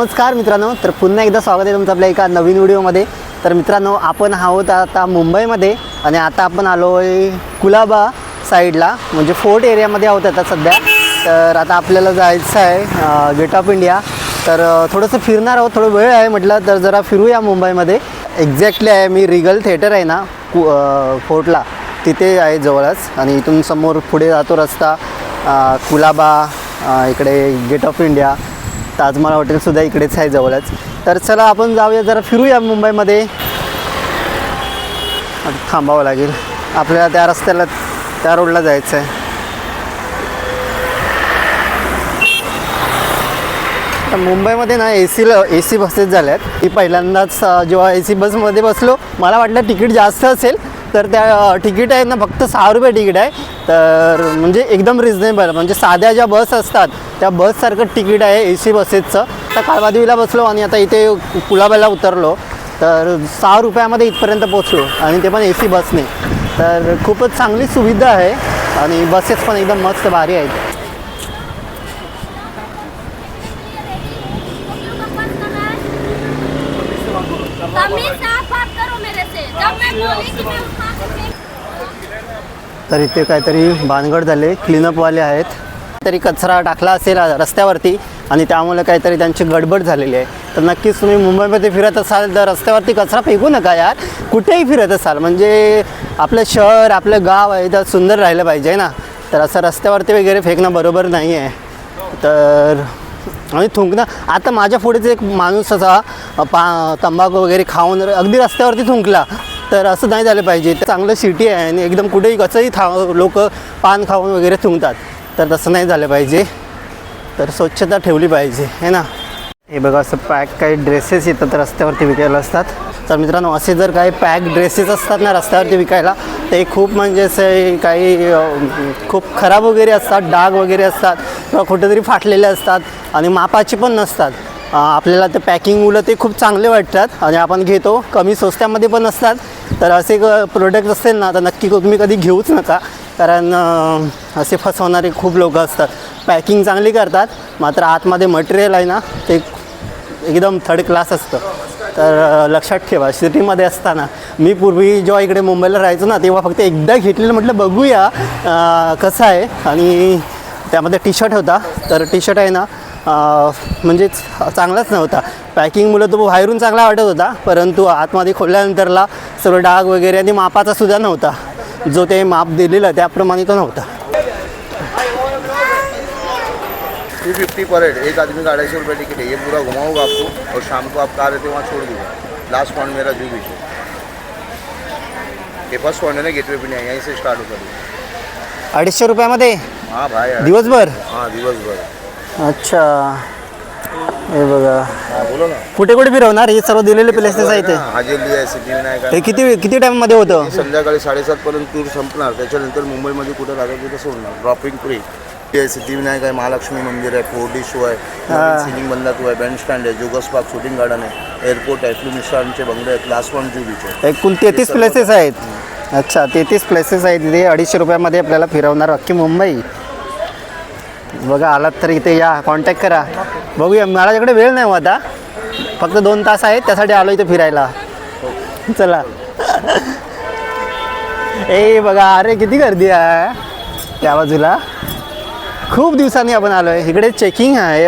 नमस्कार मित्रांनो तर पुन्हा एकदा स्वागत आहे तुमचं आपल्या एका नवीन व्हिडिओमध्ये. तर मित्रांनो आपण आहोत आता मुंबईमध्ये आणि आता आपण आलो आहे कुलाबा साईडला म्हणजे फोर्ट एरियामध्ये आहोत आता सध्या. तर आता आपल्याला जायचं आहे गेट ऑफ इंडिया. तर थोडंसं फिरणार आहोत थोडं वेळ आहे म्हटलं तर जरा फिरूया मुंबईमध्ये. एक्झॅक्टली आहे मी रिगल थिएटर आहे ना कु फोर्टला. तिथे आहे जवळच आणि इथून समोर पुढे जातो रस्ता कुलाबा इकडे गेट ऑफ इंडिया. ताजमहाल हॉटेलसुद्धा इकडेच आहे जवळच. तर चला आपण जाऊया जरा फिरूया मुंबईमध्ये. थांबावं लागेल. आपल्याला त्या रस्त्याला त्या रोडला जायचं आहे. तर मुंबईमध्ये ना A C A C buses झाल्या आहेत मी पहिल्यांदाच जेव्हा ए सी बसमध्ये बसलो मला वाटलं तिकीट जास्त असेल तर त्या तिकीट आहे ना फक्त सहा रुपये तिकीट आहे. तर म्हणजे एकदम रिजनेबल म्हणजे साध्या ज्या बस असतात त्या बससारखं तिकीट आहे ए सी बसेसचं तर काळबादेवीला बसलो आणि आता इथे कुलाबाला उतरलो. तर सहा रुपयामध्ये इथपर्यंत पोचलो आणि ते पण ए सी बसने तर खूपच चांगली सुविधा आहे आणि बसेस पण एकदम मस्त भारी आहेत. तमीज आप बात करो मेरे से जब मैं बोली कि मैं उठा के तर इथे काहीतरी भानगड झाले क्लीनअपवाले आहेत. तरी कचरा टाकला असेल रस्त्यावरती आणि त्यामुळे काहीतरी त्यांची गडबड झालेली आहे. तर नक्कीच तुम्ही मुंबईमध्ये फिरत असाल तर रस्त्यावरती कचरा फेकू नका यार. कुठेही फिरत असाल म्हणजे आपलं शहर आपलं गाव आहे तर सुंदर राहिलं पाहिजे ना. तर असं रस्त्यावरती वगैरे फेकणं बरोबर नाही आहे. तर आणि थुंकणं आता माझ्या पुढेच एक माणूस असा पा तंबाखू वगैरे खाऊन अगदी रस्त्यावरती थुंकला. तर असं नाही झालं पाहिजे. तर चांगलं सिटी आहे आणि एकदम कुठेही कसंही था लोक पान खाऊन वगैरे थुंकतात. तर तसं नाही झालं पाहिजे. तर स्वच्छता ठेवली पाहिजे है ना? हे बघा असं पॅक काही ड्रेसेस येतात रस्त्यावरती विकायला असतात. तर मित्रांनो असे जर काही पॅक ड्रेसेस असतात ना रस्त्यावरती विकायला ते खूप म्हणजे असे काही खूप खराब वगैरे असतात डाग वगैरे असतात किंवा कुठेतरी फाटलेले असतात आणि मापाचे पण नसतात. आपल्याला ते पॅकिंग मुलं ते खूप चांगले वाटतात आणि आपण घेतो. कमी स्वस्त्यामध्ये पण असतात. तर असे प्रोडक्ट असेल ना तर नक्की तुम्ही कधी घेऊच नका. कारण असे फसवणारे खूप लोक असतात. पॅकिंग चांगली करतात मात्र आतमध्ये मटेरियल आहे ना ते एकदम थर्ड क्लास असतं. तर लक्षात ठेवा सिटीमध्ये असताना. मी पूर्वी जेव्हा इकडे मुंबईला राहायचो ना तेव्हा फक्त एकदा घेतलेलं म्हटलं बघूया कसं आहे. आणि त्यामध्ये टी शर्ट होता. तर टी शर्ट आहे ना अ, म्हणजे चांगलाच नव्हता. पॅकिंग मुलं तो बाहेरून चांगला वाटत होता परंतु आतमध्ये खोलल्यानंतरला सर्व डाग वगैरे आणि मापाचा सुद्धा नव्हता. जो ते माप दिलेलं त्याप्रमाणे तो नव्हता. टू फिफ्टी पर हेड एक आदमी का अढ़ाई सौ रुपये टिकट है ये पूरा घुमाऊंगा आपको और शाम को आप कहाँ रहते वहाँ छोड़ दूँगा लास्ट पॉइंट मेरा जू बीच है ये फर्स्ट पॉइंट है ना गेटवे पे नहीं यहीं से स्टार्ट होता. है अडीचशे रुपयामध्ये? हाँ भाई। दिवसभर? हाँ दिवस भर अच्छा. हे बघा. बोलो ना कुठे कुठे फिरवणार? हे सर्व दिलेले प्लेसेस आहेत ते. हाजेली आहे सिद्धिविनायक हे आहे किती किती टाइममध्ये होतं? संध्याकाळी साडेसातपर्यंत टूर संपणार. त्याच्यानंतर मुंबईमध्ये कुठं राहतं तिथं सोडणार ड्रॉपिंग फ्री ते सिद्धिविनायक आहे महालक्ष्मी मंदिर आहे फोर डी शो आहे. सिलिंग बंदातू आहे बँड स्टँड आहे जोगस पार्क शूटिंग गार्डन आहे एअरपोर्ट आहे फिल्म स्टारचे बंगले आहेत लास्ट वन जू बीच आहे एकूण तेहतीस प्लेसेस आहेत. अच्छा तेहतीस प्लेसेस आहेत. इथे अडीचशे रुपयामध्ये आपल्याला फिरवणार अख्खी मुंबई. बघा आलात तर इथे या. कॉन्टॅक्ट करा. बघूया. माझ्याकडे वेळ नाही हो आता. फक्त दोन तास आहेत त्यासाठी आलो इथे फिरायला. चला. ए बघा अरे किती गर्दी आहे. त्या बाजूला. खूप दिवसांनी आपण आलो आहे इकडे चेकिंग आहे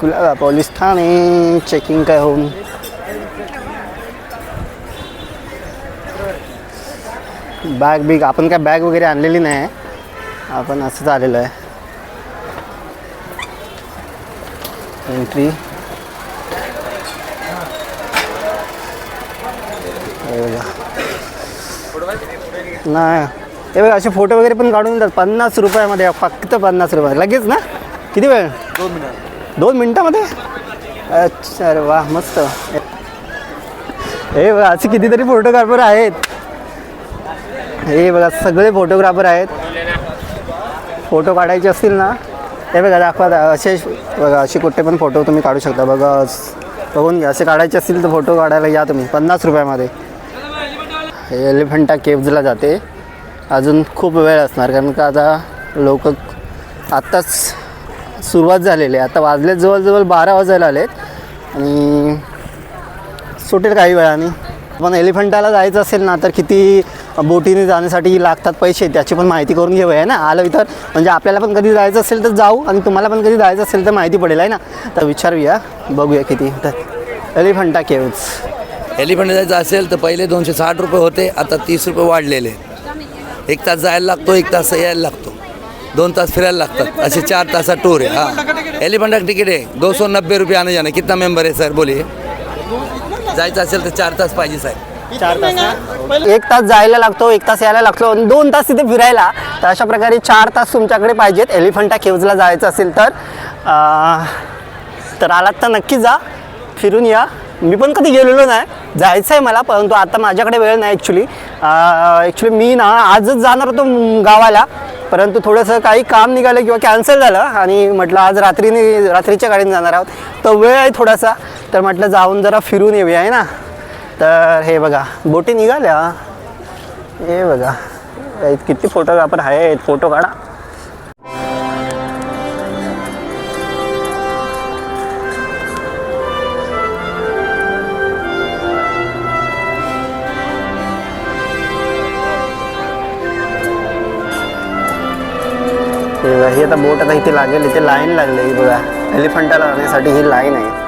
कुला पोलीस ठाणे. चेकिंग काय होऊन. Bag big. आपण काय बॅग वगैरे आणलेली नाही. आपण असंच आलेलो आहे. एंट्री नाही. हे बघा असे फोटो वगैरे पण काढून देतात. पन्नास रुपयामध्ये फक्त पन्नास रुपये लगेच ना? किती वेळ? दोन मिनिट. दोन मिनटामध्ये? अच्छा अरे वा मस्त. हे बघा असे कितीतरी फोटोग्राफर आहेत. हे बघा सगळे फोटोग्राफर आहेत. फोटो काढायचे असतील ना हे बघा दाखवा दा- असे बघा असे कुठे पण फोटो तुम्ही काढू शकता. बघा बघून घ्या. असे काढायचे असतील तर फोटो काढायला या तुम्ही. पन्नास रुपयामध्ये. हे एलिफंटा केव्जला जाते. अजून खूप वेळ असणार कारण का आता लोक आत्ताच सुरुवात झालेली आहे. आता वाजले जवळजवळ बारा वाजायला आले आणि सुटेल काही वेळाने. पण एलिफंटाला जायचं असेल ना तर किती बोटीने जाण्यासाठी लागतात पैसे त्याची पण माहिती करून घेऊया आहे ना? आलं तर म्हणजे आपल्याला पण कधी जायचं असेल तर जाऊ आणि तुम्हाला पण कधी जायचं असेल तर माहिती पडेल आहे ना? तर विचारूया बघूया किती. तर एलिफंटा केव्ज एलिफंटा जायचं असेल तर पहिले दोनशे साठ रुपये होते आता तीस रुपये वाढलेले. एक तास जायला लागतो एक तास यायला लागतो. दोन तास फिरायला लागतात. असे चार तासा टूर आहे हां. एलिफंटा तिकीट आहे. दोन दो सौ नब्बे रुपये आने जाना कितना मेंबर आहे सर बोली जायचं असेल तर चार तास पाहिजे साहेब. चार तास एक तास जायला लागतो एक तास यायला लागतो आणि दोन तास तिथे फिरायला. तर अशा प्रकारे चार तास तुमच्याकडे पाहिजेत. एलिफंटा केव्जला जायचं असेल तर. अं, तर आलात तर नक्की जा. फिरून या. मी पण कधी गेलेलो नाही. जायचं आहे मला परंतु आता माझ्याकडे वेळ नाही ॲक्च्युली ॲक्च्युली मी ना आजच जाणार होतो गावाला. परंतु थोडंसं काही काम निघालं किंवा कॅन्सल झालं आणि म्हटलं आज रात्रीने रात्रीच्या गाडीने जाणार आहोत. तर वेळ आहे थोडासा. तर म्हटलं जाऊन जरा फिरून येऊया आहे ना? तर हे बघा बोटी निघाल्या. हे बघा किती फोटोग्राफर आहेत फोटो काढा. हे बघा, ही आता बोट आता इथे लागेल इथे लाईन लागली बघा. एलिफंटाला जाण्यासाठी ही लाईन आहे.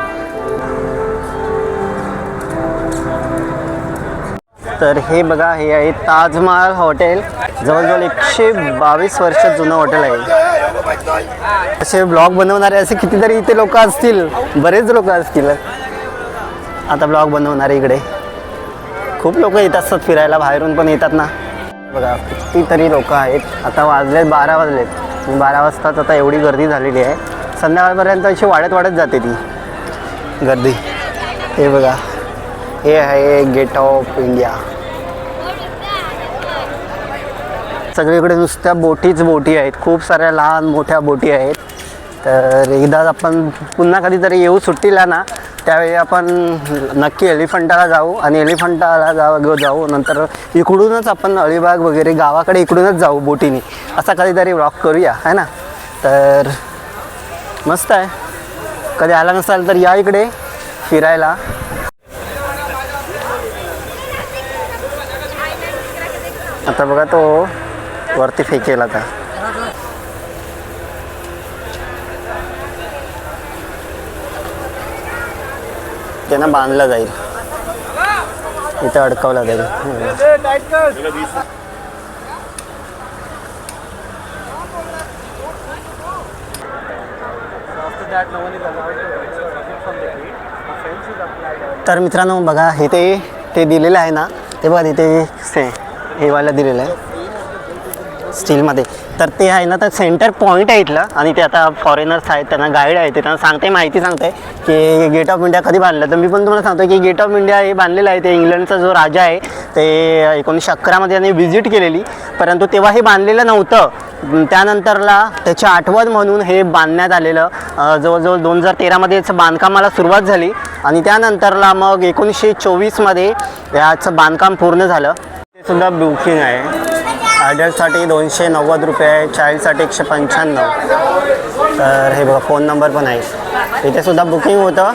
तर हे बघा हे आहे ताजमहाल हॉटेल. जवळजवळ एकशे बावीस वर्ष जुनं हॉटेल आहे. असे ब्लॉग बनवणारे असे कितीतरी इथे लोक असतील बरेच लोक असतील. आता ब्लॉग बनवणारे इकडे. खूप लोक येत असतात फिरायला बाहेरून पण येतात ना. बघा कितीतरी लोक आहेत. आता वाजलेत बारा वाजलेत. बारा वाजताच आता एवढी गर्दी झालेली आहे. संध्याकाळपर्यंत अशी वाढत वाढत जाते ती. गर्दी. हे बघा. हे आहे गेट ऑफ इंडिया. सगळीकडे नुसत्या बोटीच बोटी आहेत. खूप साऱ्या लहान मोठ्या बोटी आहेत. तर एकदा आपण पुन्हा कधीतरी येऊ सुट्टीला ना त्यावेळी आपण नक्की एलिफंटाला जाऊ आणि एलिफंटाला जाऊ जाऊ नंतर इकडूनच आपण अलिबाग वगैरे गावाकडे इकडूनच जाऊ बोटीने. असा कधीतरी वॉक करूया है ना? तर मस्त आहे. कधी आला नसाल तर या इकडे फिरायला. आता बघा तो वरती फेकेल आता. त्यांना बांधला जाईल. इथं अडकवला जाईल. तर मित्रांनो बघा हे ते ते दिलेलं आहे ना ते बघा तिथे से हे वाला दिलेलं आहे. स्टीलमध्ये. तर ते आहे ना तर सेंटर पॉईंट आहे इथलं. आणि ते आता फॉरेनर्स आहेत त्यांना गाईड आहे ते त्यांना सांगते माहिती सांगते की गेट ऑफ इंडिया कधी बांधलं. तर मी पण तुम्हाला सांगतो की गेट ऑफ इंडिया हे बांधलेलं आहे. ते इंग्लंडचा जो राजा आहे ते एकोणीसशे अकरामध्ये त्यांनी व्हिजिट केलेली. परंतु तेव्हा हे बांधलेलं नव्हतं. त्यानंतरला त्याची आठवण म्हणून हे बांधण्यात आलेलं. जवळजवळ दोन हजार तेरामध्ये याचं बांधकामाला सुरुवात झाली. आणि त्यानंतरला मग एकोणीसशे चोवीसमध्ये याचं बांधकाम पूर्ण झालं. सुद्धा बुकिंग आहे. ॲडल्टसाठी दोनशे नव्वद रुपये आहे चाईल्डसाठी एकशे पंच्याण्णव. तर हे बघा फोन नंबर पण आहे. इथे सुद्धा बुकिंग होतं.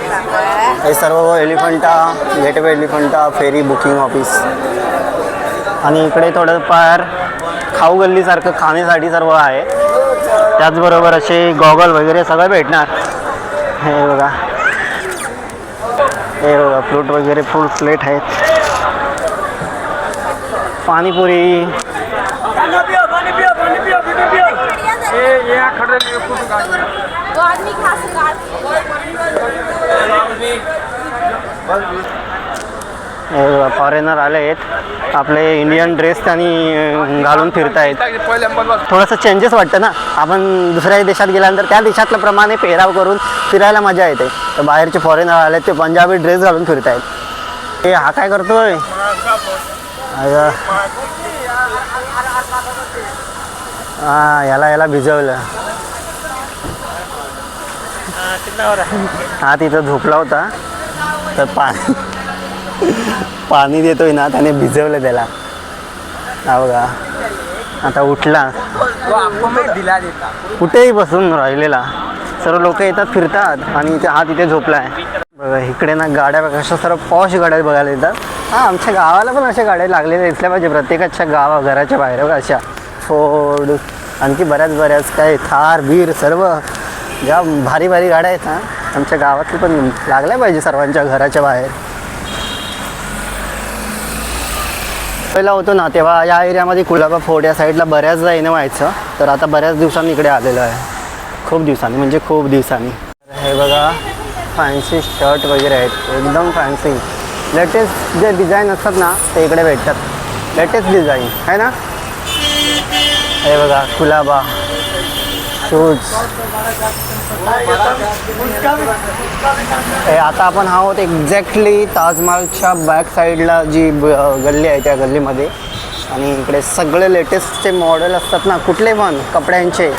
हे सर्व Elephanta gateway Elephanta ferry booking office आणि इकडे थोडंफार खाऊ गल्लीसारखं खाण्यासाठी सर्व आहे. त्याचबरोबर असे गॉगल वगैरे सगळं भेटणार. हे बघा. हे बघा फ्रूट वगैरे फुल प्लेट आहेत. पाणीपुरी. हो, फॉरेनर आले आहेत. आपले इंडियन ड्रेस त्यांनी घालून घालून फिरतायत. थोडंसं चेंजेस वाटतं ना. आपण दुसऱ्या देशात गेल्यानंतर त्या देशातल्या प्रमाणे पेहराव करून फिरायला मजा येते. तर बाहेरचे फॉरेनर आले ते पंजाबी ड्रेस घालून फिरतायत. हे हा काय करतोय? हा याला याला भिजवलं. हा तिथं झोपला होता. तर पाणी पाणी देतोय ना त्याने भिजवलं त्याला. हा बघा. आता उठला. कुठेही बसून राहिलेला. सर्व लोक येतात फिरतात आणि हा तिथे झोपला आहे बघा इकडे ना गाड्या कशा सर्व पॉश गाड्या बघायला येतात. हां आमच्या गावाला पण अशा गाड्या लागलेल्या दिसल्या पाहिजे. प्रत्येकाच्या गावा घराच्या बाहेर अशा फोर्ड आणखी बऱ्याच बऱ्याच काय थार बीर सर्व. ज्या भारी भारी गाड्या आहेत ना आमच्या गावातली पण लागल्या पाहिजे सर्वांच्या घराच्या बाहेर. पहिला होतो ना तेव्हा या एरियामध्ये कुलाबा फोर्ट या साईडला बऱ्याचदा येणं व्हायचं. तर आता बऱ्याच दिवसांनी इकडे आलेलो आहे. खूप दिवसांनी म्हणजे खूप दिवसांनी. हे बघा फॅन्सी शर्ट वगैरे आहेत. एकदम फॅन्सी लेटेस्ट जे डिझाईन असतात ना ते इकडे भेटतात. लेटेस्ट डिझाईन आहे ना? हे बघा कुलाबा शूज. हे आता आपण आहोत एक्झॅक्टली ताजमहलच्या बॅक साईडला जी ब- गल्ली आहे त्या गल्लीमध्ये. आणि इकडे सगळे लेटेस्टचे मॉडेल असतात ना कुठले पण कपड्यांचे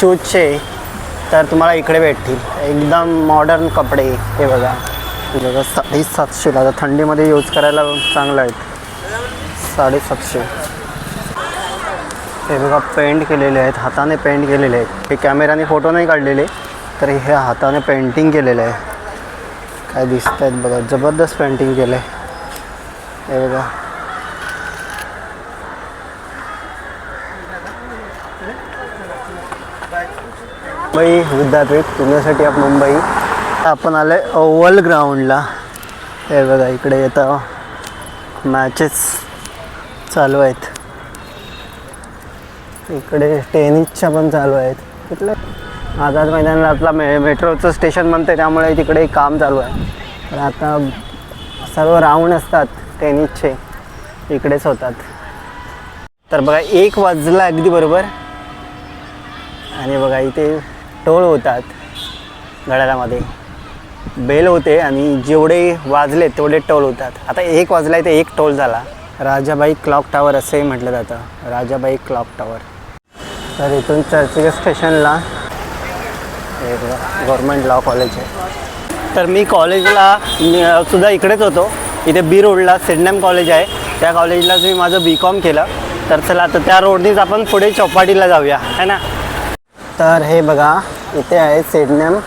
शूजचे तर तुम्हाला इकडे भेटतील. एकदम मॉडर्न कपडे हे बघा. हे साडे सातशे आता थंडीमध्ये यूज करायला चांगलं आहेत साडेसातशे. हे बघा पेंट केलेले आहेत. हाताने पेंट केलेले आहेत. हे कॅमेराने फोटो नाही काढलेले तर हे हाताने पेंटिंग केलेलं आहे. काय दिसत आहेत बघा जबरदस्त पेंटिंग केलं आहे हे बघा. मुंबई विद्यापीठ पुण्यासाठी आप मुंबई. आपण आलो आहे ओव्हल ग्राउंडला. हे बघा इकडे येतं. मॅचेस चालू आहेत. इकडे टेनिसच्या पण चालू आहेत. कुठलं आझाद मैदानाला आपला मे मेट्रोचं स्टेशन बनतं त्यामुळे तिकडे काम चालू आहे. तर आता सर्व राऊंड असतात टेनिसचे. इकडेच होतात. तर बघा एक वाजला अगदी बरोबर. आणि बघा इथे टोळ होतात गडालामध्ये बेल होते आणि जेवढे वाजले तेवढे टोल होतात. आता एक वाजला आहे ते एक टोल झाला. राजाबाई क्लॉक टावर असंही म्हटलं जातं. Rajabai clock tower. तर इथून चर्चगेट स्टेशनला हे बघा गव्हर्मेंट लॉ कॉलेज आहे. तर मी कॉलेजला सुद्धा इकडेच होतो. इथे बी रोडला सिडनॅम कॉलेज आहे. त्या कॉलेजलाच मी माझं बी कॉम केलं. तर चला आता त्या रोडनीच आपण पुढे चौपाटीला जाऊया. है ना? तर हे बघा इथे आहे सिडनॅम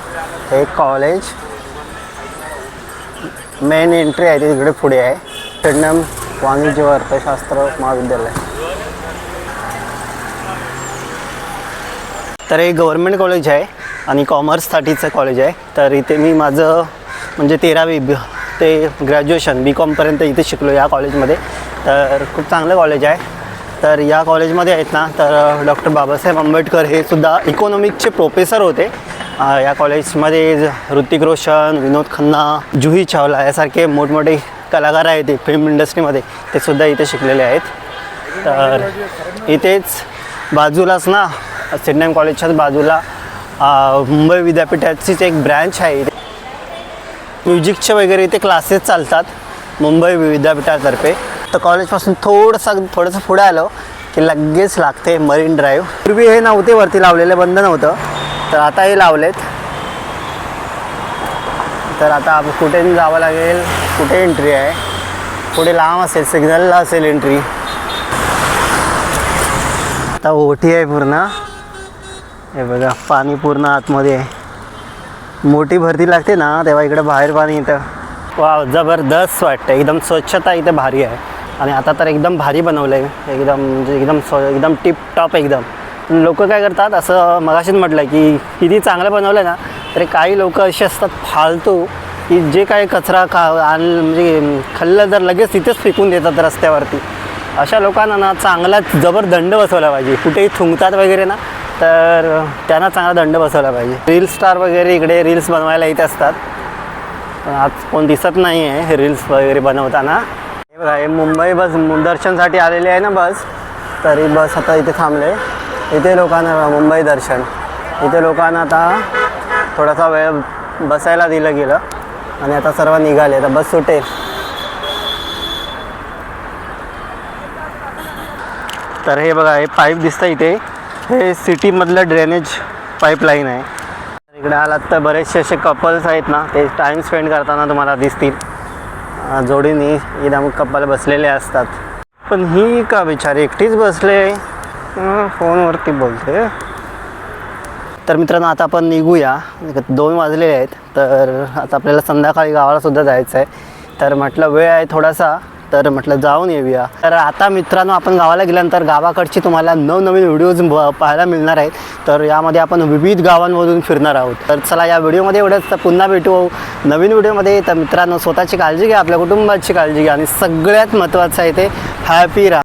हे कॉलेज. मेन एंट्री आहे ती तिकडे पुढे आहे. सिडनॅम वाणिज्य व अर्थशास्त्र महाविद्यालय. तर हे गव्हर्मेंट कॉलेज आहे आणि कॉमर्ससाठीचं कॉलेज आहे. तर इथे मी माझं म्हणजे तेरावी बी ते ग्रॅज्युएशन बी कॉमपर्यंत इथे शिकलो या कॉलेजमध्ये तर खूप चांगलं कॉलेज आहे. तर या कॉलेजमध्ये आहेत ना तर डॉक्टर बाबासाहेब आंबेडकर हे सुद्धा इकॉनॉमिक्सचे प्रोफेसर होते. या कॉलेजमध्ये ऋतिक रोशन विनोद खन्ना जुही चावला यासारखे मोठमोठे कलाकार आहेत ते फिल्म इंडस्ट्रीमध्ये ते सुद्धा इथे शिकलेले आहेत. तर इथेच बाजूलाच ना सिडनॅम कॉलेजच्याच बाजूला मुंबई विद्यापीठाचीच एक ब्रँच आहे इथे. म्युझिकचे वगैरे इथे क्लासेस चालतात मुंबई विद्यापीठातर्फे. तर कॉलेजपासून थोडंसं थोडंसं पुढे आलं की लगेच लागते मरीन ड्राईव्ह पूर्वी हे नव्हते वरती लावलेले बंद नव्हतं. तर आता हे लावलेत. तर आता आप- कुठे जावं लागेल कुठे एंट्री आहे. पुढे लांब असेल सिग्नलला असेल एंट्री आता ओटी आहे पूर्ण. हे बघा पाणी पूर्ण आतमध्ये आहे. मोठी भरती लागते ना तेव्हा इकडे बाहेर पाणी येतं. वा जबरदस्त वाटतं एकदम स्वच्छता इथे भारी आहे. आणि आता तर एकदम भारी बनवलं आहे एकदम म्हणजे एकदम स्व एकदम टिप टॉप एकदम. लोक काय करतात असं मगाशीच म्हटलं की किती चांगलं बनवलं आहे ना तरी काही लोक असे असतात फालतू की जे काही कचरा खा आण म्हणजे खाल्लं तर लगेच तिथेच फेकून देतात रस्त्यावरती. अशा लोकांना ना चांगला जबर दंड बसवला पाहिजे. कुठेही थुंकतात वगैरे ना तर त्यांना चांगला दंड बसवला पाहिजे. रील स्टार वगैरे इकडे रील्स बनवायला येत असतात. पण आज कोण दिसत नाही आहे हे रील्स वगैरे बनवताना. हे बघा हे मुंबई बस दर्शनसाठी आलेली आहे ना बस. तरी बस आता इथे थांबले इथे लोकांना मुंबई दर्शन. इथे लोकांना आता थोडासा वेळ बसायला दिलं गेलं आणि आता सर्व निघाले. तर बस सुटेल. तर हे बघा हे पाईप दिसतं इथे. हे सिटीमधलं ड्रेनेज पाईपलाईन आहे. इकडे आलात तर बरेचसे असे कपल्स आहेत ना ते टाईम स्पेंड करताना तुम्हाला दिसतील. अं, जोडीने एकदम कपल बसलेले असतात. पण ही का बिचारी एकटीच बसले? फोनवरती बोलते तर मित्रांनो आता आपण निघूया. दोन वाजलेले आहेत तर आता आपल्याला संध्याकाळी गावालासुद्धा जायचं आहे तर म्हटलं वेळ आहे थोडासा तर म्हटलं जाऊन येऊया. तर आता मित्रांनो आपण गावाला गेल्यानंतर गावाकडची तुम्हाला नवनवीन व्हिडिओज ब- पाहायला मिळणार आहेत. तर यामध्ये आपण विविध गावांमधून फिरणार आहोत. तर चला या व्हिडिओमध्ये एवढंच. पुन्हा भेटू. नवीन व्हिडिओमध्ये. तर मित्रांनो स्वतःची काळजी घ्या आपल्या कुटुंबाची काळजी घ्या. आणि सगळ्यात महत्त्वाचं आहे ते हॅपी राहा